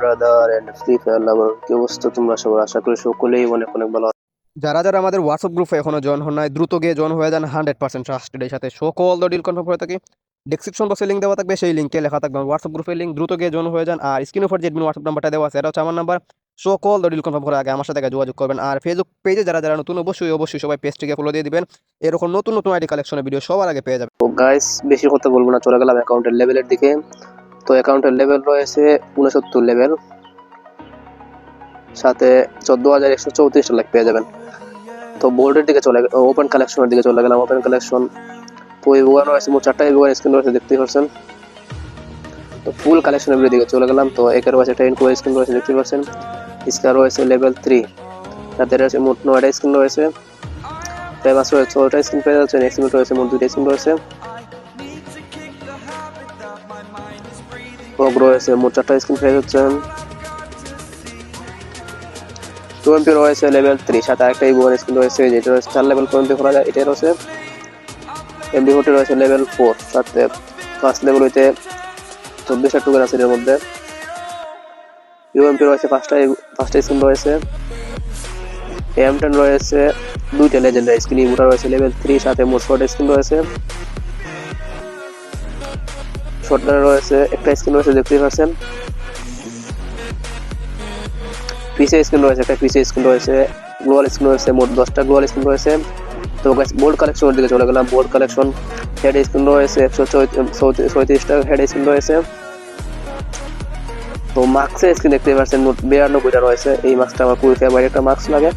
Brother and free fire lover কি অবস্থা তোমরা সবার আশা করি সকলেই অনেক অনেক ভালো যারা যারা আমাদের হোয়াটসঅ্যাপ গ্রুপে এখনও জয়েন হন নাই দ্রুত গিয়ে জয়েন হয়ে যান হান্ড্রেড পার্সেন্ট ট্রাস্টেড এর সাথে। সকল ডিল কনফার্ম হয়ে থাকে ডিসক্রিপশন বক্সে লিঙ্ক দেওয়া থাকবে সেই লিঙ্কে লেখা থাকবে হোয়াটসঅ্যাপ গ্রুপের লিঙ্ক দ্রুত গিয়ে জয়েন হয়ে যান আর স্ক্রিন উপর যে হোয়াটসঅ্যাপ নাম্বারটা দেওয়া আছে এটা হচ্ছে আমার নাম্বার সকল ডিল কনফার্ম করার আগে আমার সাথে যোগাযোগ করবেন আর ফেসবুক পেজে যারা যারা নতুন অবশ্যই অবশ্যই সবাই পেজটিকে ফলো দিয়ে দিবেন। এরকম নতুন নতুন আইডি কালেকশনের ভিডিও সবার আগে পেয়ে যাবেন। তো গাইস বেশি কথা বলব না চলে গেলাম অ্যাকাউন্টের লেভেলের দিকে। তো অ্যাকাউন্টের লেভেল রয়েছে উনসত্তর লেভেল সাথে চোদ্দ হাজার একশো চৌত্রিশটা লাখ পেয়ে যাবেন। তো বোর্ডের দিকে চলে ওপেন কালেকশনের দিকে চলে গেলাম ওপেন কালেকশন তো এই বোগান রয়েছে মোট চারটা বোগান স্ক্রিন রয়েছে, দেখতেই পাচ্ছেন। তো ফুল কালেকশনের দিকে চলে গেলাম। তো একের রয়েছে একটা ইনকো স্ক্রিন রয়েছে দেখতে পাচ্ছেন। স্কার রয়েছে লেভেল থ্রি তাতে রয়েছে মোট নয়টা স্ক্রিন রয়েছে। রয়েছে ছয়টা স্ক্রিন পেয়ে যাচ্ছে রয়েছে মোট দুইটা স্ক্রিন রয়েছে। ফগ রয়েছে মোট চারটা স্ক্রিন পেয়ে যাচ্ছেন টু এমপি রয়েছে লেভেল থ্রি সাথে আরেকটা ইভোর স্ক্রিন রয়েছে যেটা রয়েছে চার লেভেল এমপি করা যায় এটা রয়েছে এমবি ফোর্টি রয়েছে লেভেল ফোর সাথে ফার্স্ট লেভেল হইতে চব্বিশটা টুকেন আছে এর মধ্যে। ইউএমপি রয়েছে পাঁচটা পাঁচটা স্ক্রিন রয়েছে এম টেন রয়েছে, দুইটা লেজেন্ডারি স্ক্রিন ইভোটা রয়েছে লেভেল থ্রি সাথে মোট ছটা স্ক্রিন রয়েছে শর্টগানে রয়েছে, একটা স্ক্রিন রয়েছে, দেখতেই পাচ্ছেন। পিসে স্ক্রিন রয়েছে, একটা পিসে স্ক্রিন রয়েছে গ্লোয়াল স্ক্রিন রয়েছে, মোট দশটা গ্লোয়াল স্ক্রিন রয়েছে। তো গাইস বোর্ড কালেকশনের দিকে চলে গেলাম বোর্ড কালেকশন হেড স্ক্রিন রয়েছে, একশো চৌত্রিশটা হেড স্ক্রিন রয়েছে। তো মাস্কের স্ক্রিন দেখতে পাচ্ছেন, মোট বিরানব্বইটা রয়েছে। এই মাস্কটা আমার খুবই ফেভারিট একটা মাস্ক লাগে।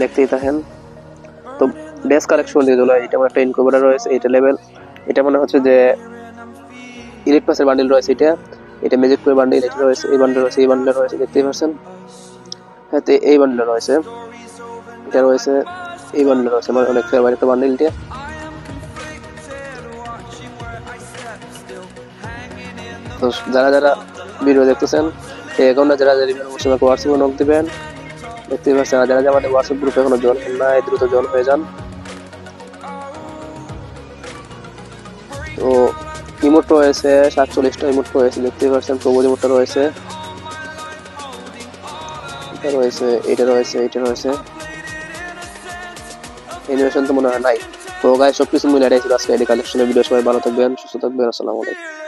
দেখতেই থাকেন তো ডেস্ক কালেকশন দিয়ে চলে এটা আমার একটা ইনকুবেটার রয়েছে এটা লেভেল এটা মনে হচ্ছে যে ইলেট পাসের বান্ডিল রয়েছে এটা। এটা ম্যাজিক করে বান্ডিল এটা রয়েছে, এই বান্ডিল রয়েছে, এই বান্ডিল রয়েছে, দেখতেই পাচ্ছেন? হ্যাঁ তো এই বান্ডিল রয়েছে। এটা রয়েছে, এই বান্ডিল রয়েছে, আমার অনেক ফেভারিট একটা বান্ডিল এটা। তো যারা যারা ভিডিও দেখতেছেন, এই অ্যাকাউন্টে যারা যারা অবশ্যই আমাকে হোয়াটসঅ্যাপে নক দিবেন। দেখতেই পাচ্ছেন যারা যারা আমাদের হোয়াটসঅ্যাপ গ্রুপে এখনও জয়েন না দ্রুত জয়েন হয়ে যান। তো ইমোট রয়েছে, সাতচল্লিশটা ইমোট রয়েছে, দেখতেই পাচ্ছেন, প্রবল ইমোটটা রয়েছে। এটা রয়েছে এটা রয়েছে এটা রয়েছে। এনিমেশন তো মনে হয় নাই। তো গায়ে সবকিছু মিলে এটাই আজকে এই কালেকশনের ভিডিও সবাই ভালো থাকবেন, সুস্থ থাকবেন, আসসালামু আলাইকুম।